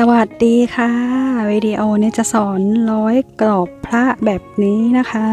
สวัสดีค่ะ วิดีโอนี้จะสอนร้อยกรอบพระแบบนี้นะคะ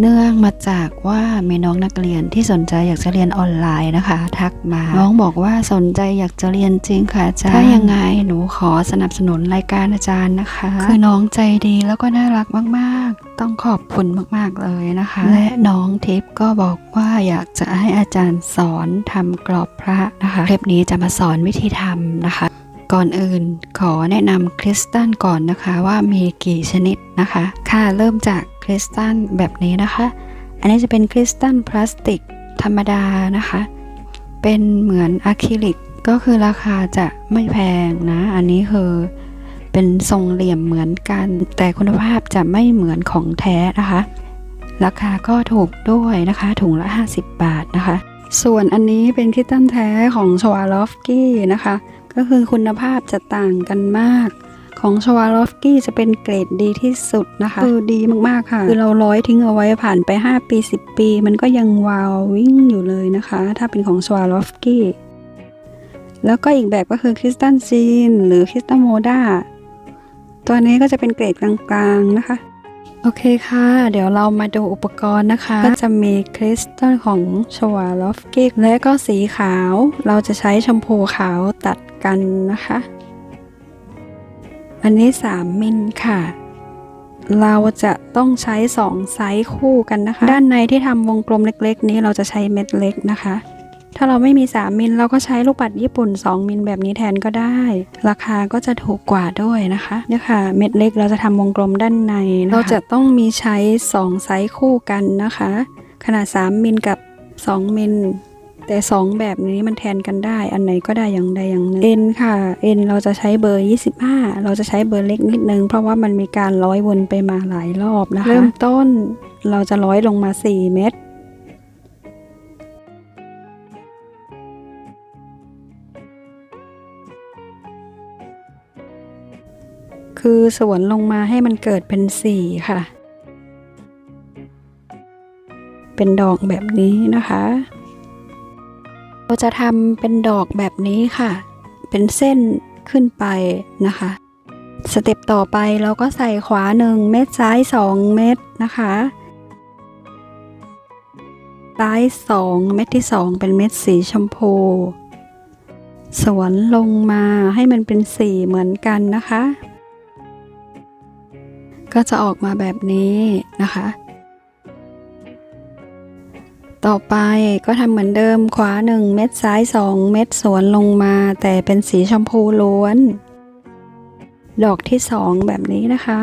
เนื่องมาจากว่ามีน้องนักเรียนที่สนใจอยากจะเรียนออนไลน์นะคะ ทักมา น้องบอกว่าสนใจอยากจะเรียนจริงค่ะอาจารย์ถ้ายังไงหนูขอสนับสนุนรายการอาจารย์นะคะ คือน้องใจดีแล้วก็น่ารักมากๆ ต้องขอบคุณมากๆเลยนะคะ และน้องทิพย์ก็บอกว่าอยากจะให้อาจารย์สอนทำกรอบพระนะคะคลิปนี้จะมาสอนวิธีทำนะคะ ก่อนอื่นขอแนะนำคริสตัลก่อนนะคะว่ามีกี่ชนิดนะคะ ค่ะเริ่มจากคริสตัลแบบนี้นะคะ อันนี้จะเป็นคริสตัลพลาสติกธรรมดานะคะ เป็นเหมือนอะคริลิกก็คือราคาจะไม่แพงนะ อันนี้คือเป็นทรงเหลี่ยมเหมือนกัน แต่คุณภาพจะไม่เหมือนของแท้นะคะ ราคาก็ถูกด้วยนะคะถุงละ 50 บาทนะคะ ส่วนอันนี้เป็นคริสตัลแท้ของชวาลอฟกี้นะคะ ก็คือคุณภาพจะต่างกันมาก ของชวาลอฟกี้จะเป็นเกรดดีที่สุดนะคะ คือดีมากๆค่ะ คือเราร้อยทิ้งเอาไว้ผ่านไป 5 ปี 10 ปี มันก็ยังวาววิ่งอยู่เลยนะคะ ถ้าเป็นของชวาลอฟกี้แล้วก็อีกแบบก็คือคริสตัลซีนหรือคริสตัลโมดาตัวนี้ก็จะเป็นเกรดกลางๆนะคะ โอเคค่ะ เดี๋ยวเรามาดูอุปกรณ์นะคะ ก็จะมีคริสตัลของชวาลอฟกิกและก็สีขาว เราจะใช้ชมพูขาวตัด กันนะคะ อันนี้ 3 มิลค่ะ เราจะต้องใช้ 2 ไซส์คู่กันนะคะ ด้านในที่ทำวงกลมเล็กๆ นี้เราจะใช้เม็ดเล็กนะคะ ถ้าเราไม่มี 3 มิลเราก็ใช้ลูกปัดญี่ปุ่น 2 มิลแบบนี้แทนก็ได้ ราคาก็จะถูกกว่าด้วยนะคะเนี่ยค่ะ เม็ดเล็กเราจะทำวงกลมด้านในนะคะเราจะต้องมีใช้ 2 ไซส์คู่กันนะคะ ขนาด 3 มิลกับ 2 มิล แต่ 2 แบบนี้มันแทนกันได้ อันไหนก็ได้อย่างใดอย่างหนึ่ง N ค่ะ N เราจะใช้เบอร์ 25 เราจะใช้เบอร์เล็กนิดนึง เพราะว่ามันมีการร้อยวนไปมาหลายรอบนะคะเริ่มต้นเราจะร้อยลงมา 4 เม็ดคือสวนลงมาให้มันเกิดเป็นสี่ค่ะ เป็นดอกแบบนี้นะคะ เราจะทำเป็นดอกแบบนี้ค่ะ เป็นเส้นขึ้นไปนะคะ สเต็ปต่อไปเราก็ใส่ขวาหนึ่งเม็ดซ้ายสองเม็ดนะคะซ้ายสองเม็ดที่สองเป็นเม็ดสีชมพู สวนลงมาให้มันเป็นสีเหมือนกันนะคะ ก็จะออกมาแบบนี้นะคะ ต่อไปก็ทำเหมือนเดิมขวา 1 เม็ดซ้าย 2 เม็ดสวนลงมา แต่เป็นสีชมพูล้วน ดอกที่ 2 แบบนี้นะคะ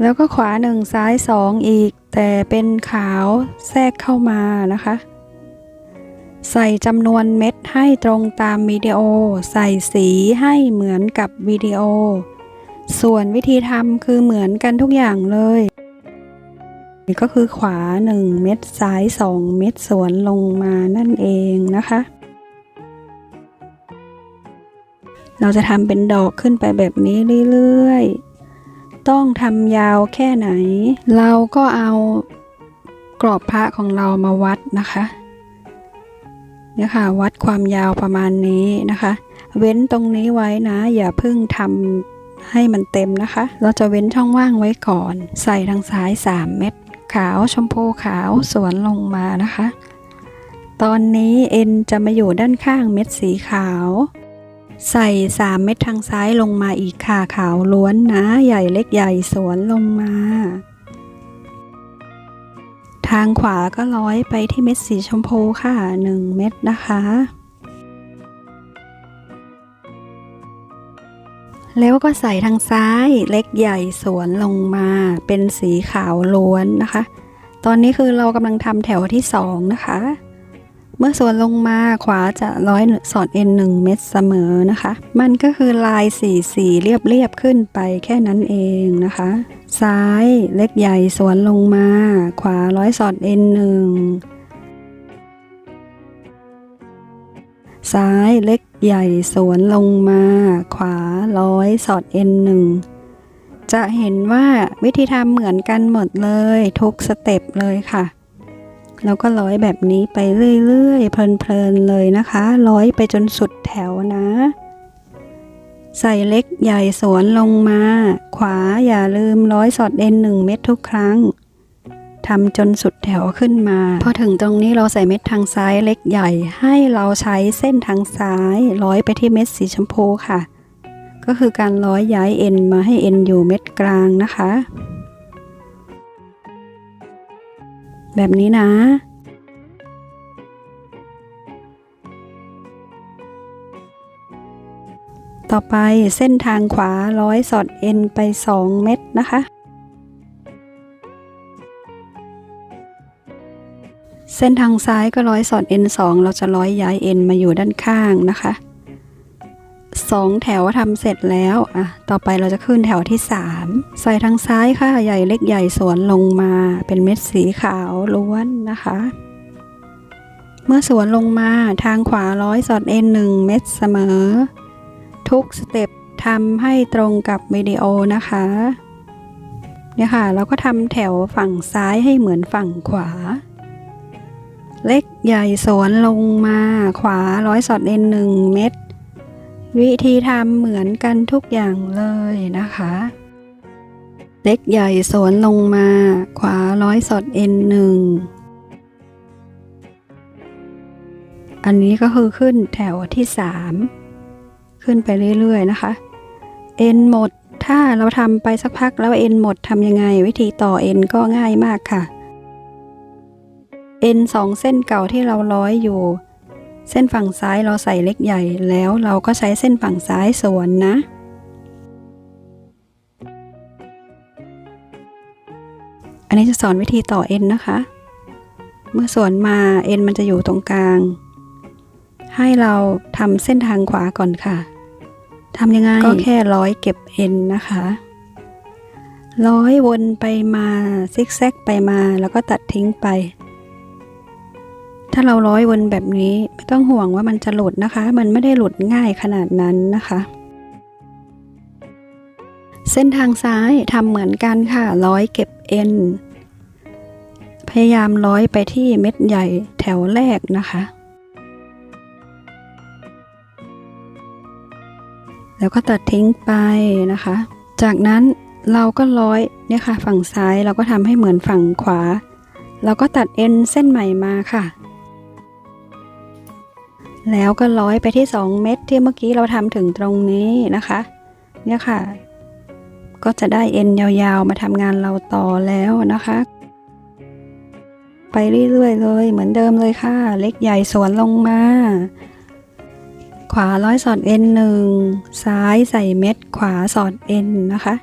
แล้วก็ขวา 1 ซ้าย 2 อีก แต่เป็นขาวแทรกเข้ามานะคะ ใส่จำนวนเม็ดให้ตรงตามวิดีโอ ใส่สีให้เหมือนกับวิดีโอ ส่วนวิธีทำคือเหมือนกันทุกอย่างเลย ก็คือขวา 1 เม็ดซ้าย 2 เม็ดสวนลงมานั่นเองนะคะ เราจะทำเป็นดอกขึ้นไปแบบนี้เรื่อยๆ ต้องทำยาวแค่ไหน เราก็เอากรอบพระของเรามาวัดนะคะเนี่ยค่ะวัดความยาวประมาณนี้นะคะ เว้นตรงนี้ไว้นะ อย่าเพิ่งทำให้มันเต็มนะคะ เราจะเว้นช่องว่างไว้ก่อน ใส่ทางซ้าย 3 เม็ด ขาวชมพูขาวสวนลงมานะคะ ตอนนี้เอ็นจะมาอยู่ด้านข้างเม็ดสีขาว ใส่3เม็ดทางซ้ายลงมาอีกค่ะขาวล้วนนะ ใหญ่เล็กใหญ่สวนลงมา ทางขวาก็ร้อยไปที่เม็ดสีชมพูค่ะ1เม็ดนะคะ แล้วก็ใส่ทางซ้ายเล็กใหญ่สวนลงมาเป็นสีขาวล้วนนะคะ ตอนนี้คือเรากำลังทำแถวที่สองนะคะ เมื่อสวนลงมาขวาจะร้อยสอดเอ็นหนึ่งเม็ดเสมอนะคะ มันก็คือลายสีสีเรียบเรียบขึ้นไปแค่นั้นเองนะคะ ซ้ายเล็กใหญ่สวนลงมา ขวาร้อยสอดเอ็นหนึ่ง ซ้ายเล็กใหญ่สวนลงมา ขวาร้อยสอดเอ็นหนึ่งจะเห็นว่าวิธีทำเหมือนกันหมดเลย ทุกสเต็ปเลยค่ะ แล้วก็ร้อยแบบนี้ไปเรื่อยๆ เพลินๆเลยนะคะ ร้อยไปจนสุดแถวนะ ใส่เล็กใหญ่สวนลงมา ขวาอย่าลืมร้อยสอดเอ็นหนึ่งเม็ดทุกครั้ง ทำจนสุดแถวขึ้นมา พอถึงตรงนี้เราใส่เม็ดทางซ้ายเล็กใหญ่ ให้เราใช้เส้นทางซ้ายร้อยไปที่เม็ดสีชมพูค่ะ ก็คือการร้อยย้ายเอ็นมาให้เอ็นอยู่เม็ดกลางนะคะ แบบนี้นะต่อไปเส้นทางขวาร้อยสอดเอ็นไป 2 เม็ดนะคะ เส้นทางซ้ายก็ร้อยสอดเอ็น2เราจะร้อยย้ายเอ็นมาอยู่ด้านข้างนะคะสองแถวทำเสร็จแล้วอะต่อไปเราจะขึ้นแถวที่ 3 ใส่ทางซ้ายค่ะใหญ่เล็กใหญ่สวนลงมาเป็นเม็ดสีขาวล้วนนะคะ เมื่อสวนลงมาทางขวาร้อยสอดเอ็นหนึ่งเม็ดเสมอ ทุกสเต็ปทำให้ตรงกับวิดีโอนะคะเนี่ยค่ะ เราก็ทำแถวฝั่งซ้ายให้เหมือนฝั่งขวา เล็กใหญ่สวนลงมาขวาร้อยสอดเอ็นหนึ่งเม็ดวิธีทำเหมือนกันทุกอย่างเลยนะคะ เล็กใหญ่สวนลงมา ขวาร้อยสอดเอ็นหนึ่งอันนี้ก็คือขึ้นแถวที่สามขึ้นไปเรื่อยๆนะคะ เอ็นหมดถ้าเราทำไปสักพักแล้วเอ็นหมดทำยังไง วิธีต่อเอ็นก็ง่ายมากค่ะ เอ็นสองเส้นเก่าที่เราร้อยอยู่ เส้นฝั่งซ้ายเราใส่เล็กใหญ่แล้วเราก็ใช้เส้นฝั่งซ้ายสวนนะ อันนี้จะสอนวิธีต่อเอ็นนะคะ เมื่อสวนมาเอ็นมันจะอยู่ตรงกลาง ให้เราทำเส้นทางขวาก่อนค่ะทำยังไงก็แค่ร้อยเก็บเอ็นนะคะร้อยวนไปมาซิกแซกไปมาแล้วก็ตัดทิ้งไป ถ้าเราร้อยวนแบบนี้ไม่ต้องห่วงว่ามันจะหลุดนะคะ มันไม่ได้หลุดง่ายขนาดนั้นนะคะ เส้นทางซ้ายทำเหมือนกันค่ะ ร้อยเก็บเอ็น พยายามร้อยไปที่เม็ดใหญ่แถวแรกนะคะ แล้วก็ตัดทิ้งไปนะคะ จากนั้นเราก็ร้อยเนี่ยค่ะ ฝั่งซ้ายเราก็ทำให้เหมือนฝั่งขวาเราก็ตัดเอ็นเส้นใหม่มาค่ะ แล้วก็ร้อยไปที่ 2 เม็ดที่เมื่อกี้เราทำถึงตรงนี้นะคะ เนี่ยค่ะ ก็จะได้เอ็นยาวๆ มาทำงานเราต่อแล้วนะคะ ไปเรื่อยๆเลยเหมือนเดิมเลยค่ะ เล็กใหญ่สวนลงมา ขวาร้อยสอดเอ็นหนึ่งซ้ายใส่เม็ด ขวาสอดเอ็นนะคะ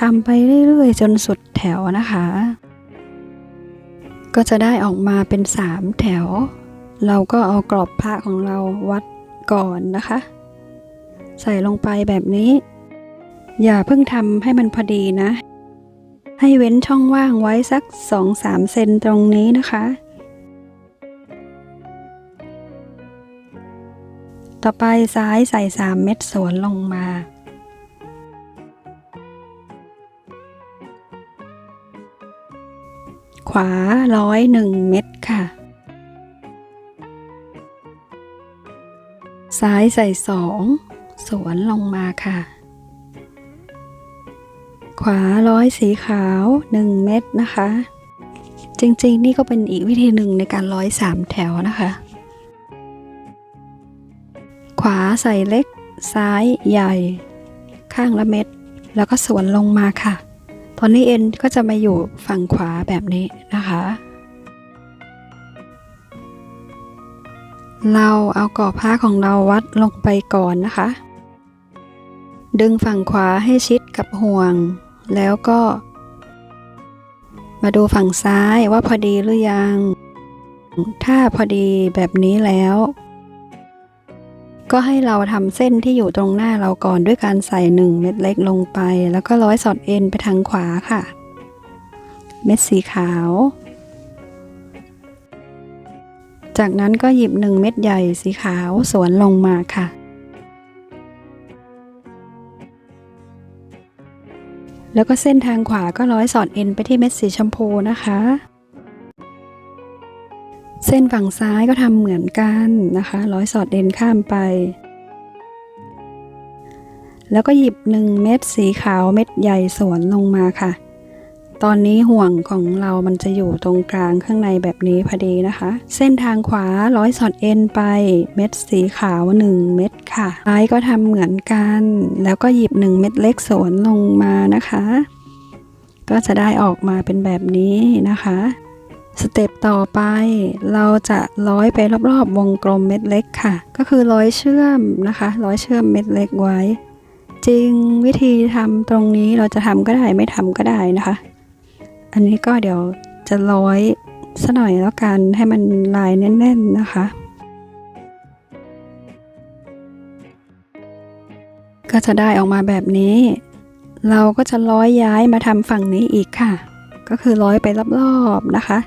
ทำไปเรื่อยๆ จนสุดแถวนะคะ ก็จะได้ออกมาเป็น 3 แถว เราก็เอากรอบผ้าของเราวัดก่อนนะคะ ใส่ลงไปแบบนี้ อย่าเพิ่งทำให้มันพอดีนะ ให้เว้นช่องว่างไว้สัก 2-3 เซนตรงนี้นะคะ ต่อไปซ้ายใส่ 3 เม็ดสวนลงมาขวาร้อยหนึ่งเม็ดค่ะ ซ้ายใส่สองสวนลงมาค่ะ ขวาร้อยสีขาวหนึ่งเม็ดนะคะ จริงๆ นี่ก็เป็นอีกวิธีหนึ่งในการร้อยสามแถวนะคะ ขวาใส่เล็ก ซ้ายใหญ่ ข้างละเม็ด แล้วก็สวนลงมาค่ะ ตอนนี้เอ็นก็จะมาอยู่ฝั่งขวาแบบนี้นะคะ เราเอากรอบผ้าของเราวัดลงไปก่อนนะคะ ดึงฝั่งขวาให้ชิดกับห่วง แล้วก็ มาดูฝั่งซ้ายว่าพอดีหรือยัง ถ้าพอดีแบบนี้แล้ว ก็ให้เราทำเส้นที่อยู่ตรงหน้าเราก่อนด้วยการใส่หนึ่งเม็ดเล็กลงไป แล้วก็ร้อยสอดเอ็นไปทางขวาค่ะ เม็ดสีขาว จากนั้นก็หยิบหนึ่งเม็ดใหญ่สีขาวสวนลงมาค่ะ แล้วก็เส้นทางขวาก็ร้อยสอดเอ็นไปที่เม็ดสีชมพูนะคะ เส้นฝั่งซ้ายก็ทำเหมือนกันนะคะ ร้อยสอดเอ็นข้ามไป แล้วก็หยิบ1เม็ดสีขาวเม็ดใหญ่สวนลงมาค่ะ ตอนนี้ห่วงของเรามันจะอยู่ตรงกลางข้างในแบบนี้พอดีนะคะ เส้นทางขวาร้อยสอดเอ็นไปเม็ดสีขาว 1 เม็ดค่ะซ้ายก็ทำเหมือนกัน แล้วก็หยิบ 1 เม็ดเล็กสวนลงมานะคะ ก็จะได้ออกมาเป็นแบบนี้นะคะสเต็ปต่อไปเราจะร้อยไปรอบๆ วงกลมเม็ดเล็กค่ะ ก็คือร้อยเชื่อมนะคะ ร้อยเชื่อมเม็ดเล็กไว้ จริงวิธีทำตรงนี้เราจะทำก็ได้ไม่ทำก็ได้นะคะ อันนี้ก็เดี๋ยวจะร้อยสัหน่อยแล้วกันให้มันลายแน่น ๆ นะคะ ก็จะได้ออกมาแบบนี้ เราก็จะร้อยย้ายมาทำฝั่งนี้อีกค่ะ ก็คือร้อยไปรอบๆนะคะ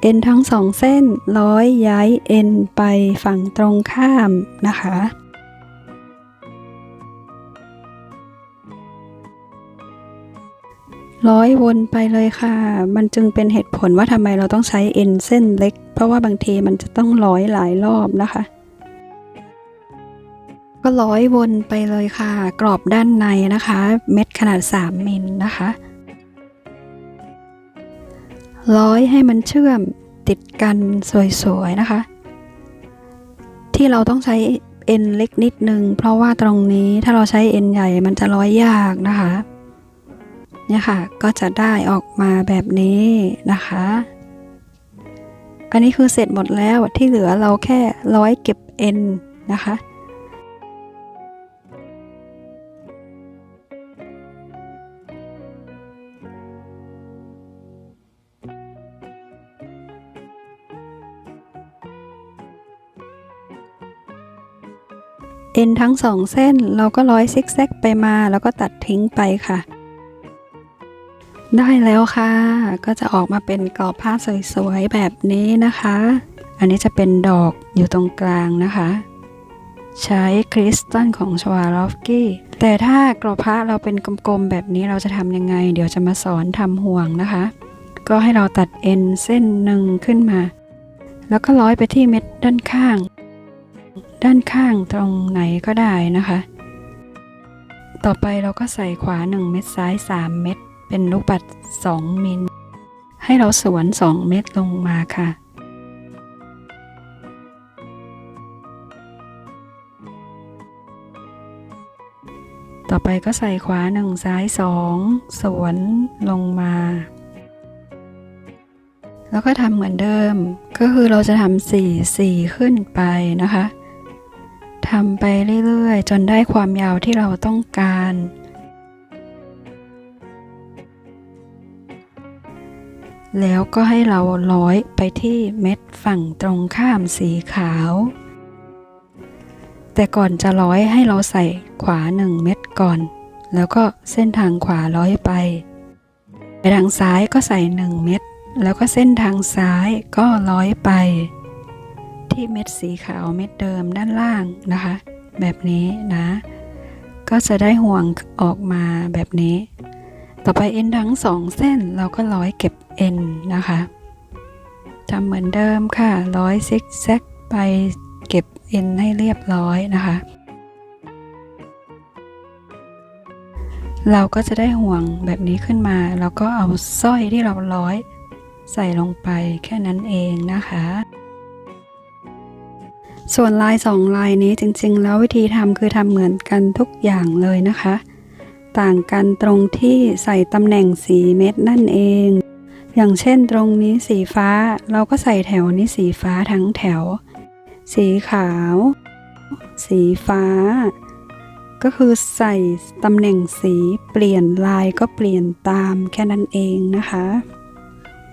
เอ็นทั้งสองเส้นร้อยย้ายเอ็นไปฝั่งตรงข้ามนะคะ ร้อยวนไปเลยค่ะ มันจึงเป็นเหตุผลว่าทำไมเราต้องใช้เอ็นเส้นเล็ก เพราะว่าบางทีมันจะต้องร้อยหลายรอบนะคะ ก็ร้อยวนไปเลยค่ะ กรอบด้านในนะคะ เม็ดขนาด 3 มิลนะคะ ร้อยให้มันเชื่อมติดกันสวยๆนะคะ ที่เราต้องใช้เอ็นเล็กนิดนึง เพราะว่าตรงนี้ถ้าเราใช้เอ็นใหญ่มันจะร้อยยากนะคะ เนี่ยค่ะ ก็จะได้ออกมาแบบนี้นะคะ อันนี้คือเสร็จหมดแล้วที่เหลือเราแค่ร้อยเก็บเอ็นนะคะเอ็นทั้งสองเส้นเราก็ร้อยซิกแซกไปมาแล้วก็ตัดทิ้งไปค่ะ ได้แล้วค่ะ ก็จะออกมาเป็นกรอบผ้าสวยๆแบบนี้นะคะ อันนี้จะเป็นดอกอยู่ตรงกลางนะคะ ใช้คริสตัลของชวาลอฟกี้แต่ถ้ากรอบผ้าเราเป็นกลมๆแบบนี้เราจะทำยังไง เดี๋ยวจะมาสอนทำห่วงนะคะ ก็ให้เราตัดเอ็นเส้นหนึ่งขึ้นมา แล้วก็ร้อยไปที่เม็ดด้านข้าง ด้านข้างตรงไหนก็ได้นะคะ ต่อไปเราก็ใส่ขวา 1 เม็ดซ้าย 3 เม็ด เป็นลูกปัด 2 มิล ให้เราสวน 2 เม็ดลงมาค่ะ ต่อไปก็ใส่ขวา1ซ้าย2สวนลงมา แล้วก็ทำเหมือนเดิม ก็คือเราจะทำสี่สี่ขึ้นไปนะคะทำไปเรื่อยๆ จนได้ความยาวที่เราต้องการ แล้วก็ให้เราร้อยไปที่เม็ดฝั่งตรงข้ามสีขาว แต่ก่อนจะร้อยให้เราใส่ขวาหนึ่งเม็ดก่อน แล้วก็เส้นทางขวาร้อยไป ไปทางซ้ายก็ใส่หนึ่งเม็ด แล้วก็เส้นทางซ้ายก็ร้อยไป ที่เม็ดสีขาวเม็ดเดิมด้านล่างนะคะ แบบนี้นะ ก็จะได้ห่วงออกมาแบบนี้ ต่อไปเอ็นทั้งสองเส้นเราก็ร้อยเก็บเอ็นนะคะทำเหมือนเดิมค่ะ ร้อยซิกแซกไปเก็บเอ็นให้เรียบร้อยนะคะ เราก็จะได้ห่วงแบบนี้ขึ้นมา แล้วก็เอาสร้อยที่เราร้อยใส่ลงไปแค่นั้นเองนะคะ ส่วนลายสองลายนี้จริงๆ แล้ววิธีทำคือทำเหมือนกันทุกอย่างเลยนะคะ ต่างกันตรงที่ใส่ตำแหน่งสีเม็ดนั่นเอง อย่างเช่นตรงนี้สีฟ้าเราก็ใส่แถวนี้สีฟ้าทั้งแถว สีขาว สีฟ้า ก็คือใส่ตำแหน่งสีเปลี่ยนลายก็เปลี่ยนตามแค่นั้นเองนะคะ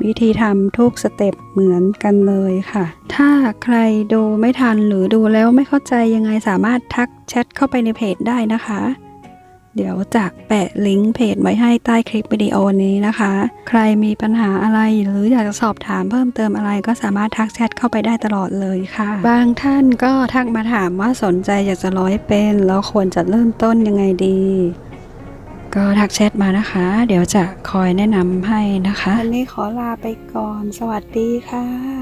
วิธีทำทุกสเต็ปเหมือนกันเลยค่ะ ถ้าใครดูไม่ทันหรือดูแล้วไม่เข้าใจยังไงสามารถทักแชทเข้าไปในเพจได้นะคะ เดี๋ยวจะแปะลิงก์เพจไว้ให้ใต้คลิปวิดีโอนี้นะคะ ใครมีปัญหาอะไรหรืออยากจะสอบถามเพิ่มเติมอะไรก็สามารถทักแชทเข้าไปได้ตลอดเลยค่ะ บางท่านก็ทักมาถามว่าสนใจอยากจะร้อยเป็นแล้วควรจะเริ่มต้นยังไงดี ก็ทักแชทมานะคะ เดี๋ยวจะคอยแนะนำให้นะคะ วันนี้ขอลาไปก่อน สวัสดีค่ะ